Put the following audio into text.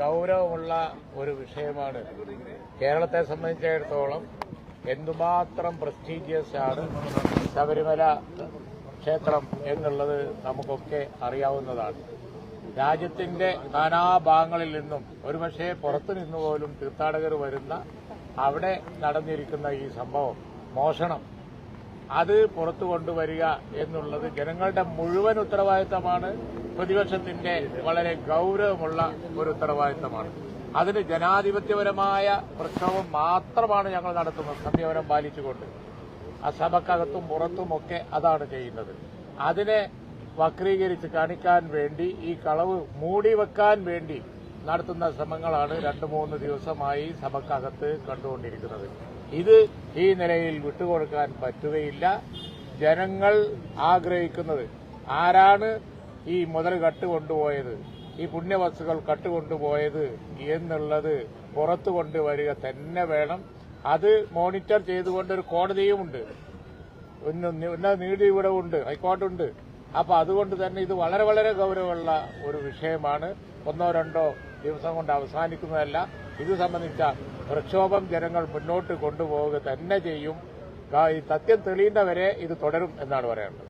ഗൗരവമുള്ള ഒരു വിഷയമാണ്. കേരളത്തെ സംബന്ധിച്ചിടത്തോളം എന്തുമാത്രം പ്രസ്റ്റീജിയസ് ആണ് ശബരിമല ക്ഷേത്രം എന്നുള്ളത് നമുക്കൊക്കെ അറിയാവുന്നതാണ്. രാജ്യത്തിന്റെ നാനാഭാഗങ്ങളിൽ നിന്നും ഒരുപക്ഷെ പുറത്തു നിന്നുപോലും തീർത്ഥാടകർ വരുന്ന അവിടെ നടന്നിരിക്കുന്ന ഈ സംഭവം മോഷണം. അത് പുറത്തു കൊണ്ടുവരിക എന്നുള്ളത് ജനങ്ങളുടെ മുഴുവൻ ഉത്തരവാദിത്തമാണ്. പ്രതിപക്ഷത്തിന്റെ വളരെ ഗൌരവമുള്ള ഒരു ഉത്തരവാദിത്തമാണ്. അതിന് ജനാധിപത്യപരമായ പ്രക്ഷോഭം മാത്രമാണ് ഞങ്ങൾ നടത്തുന്നത്. സത്യപരം പാലിച്ചുകൊണ്ട്. ആ സഭക്കകത്തും പുറത്തുമൊക്കെ അതാണ് ചെയ്യുന്നത്. അതിനെ വക്രീകരിച്ച് കാണിക്കാൻ വേണ്ടി ഈ കളവ് മൂടിവെക്കാൻ വേണ്ടി നടത്തുന്ന ശ്രമങ്ങളാണ് രണ്ടു മൂന്ന് ദിവസമായി സഭക്കകത്ത് കണ്ടുകൊണ്ടിരിക്കുന്നത്. ഇത് ഈ നിലയിൽ വിട്ടുകൊടുക്കാൻ പറ്റുകയില്ല. ജനങ്ങൾ ആഗ്രഹിക്കുന്നത് ആരാണ് ഈ മുതൽ കട്ടുകൊണ്ടുപോയത് ഈ പുണ്യവസ്തുക്കൾ കട്ടുകൊണ്ടുപോയത് എന്നുള്ളത് പുറത്തു കൊണ്ടുവരിക തന്നെ വേണം. അത് മോണിറ്റർ ചെയ്തുകൊണ്ട് ഒരു കോടതിയുമുണ്ട് ഉന്ന- ഉന്നത നീതി ഇവിടെ ഉണ്ട് ഹൈക്കോർട്ടുണ്ട് അപ്പൊ അതുകൊണ്ട് തന്നെ ഇത് വളരെ വളരെ ഗൗരവമുള്ള ഒരു വിഷയമാണ്. ഒന്നോ രണ്ടോ ദിവസം കൊണ്ട് അവസാനിക്കുന്നതല്ല. ഇത് സംബന്ധിച്ച പ്രക്ഷോഭം ജനങ്ങൾ മുന്നോട്ട് കൊണ്ടുപോവുക തന്നെ ചെയ്യും. സത്യം തെളിയുന്നവരെ ഇത് തുടരും എന്നാണ് പറയാനുള്ളത്.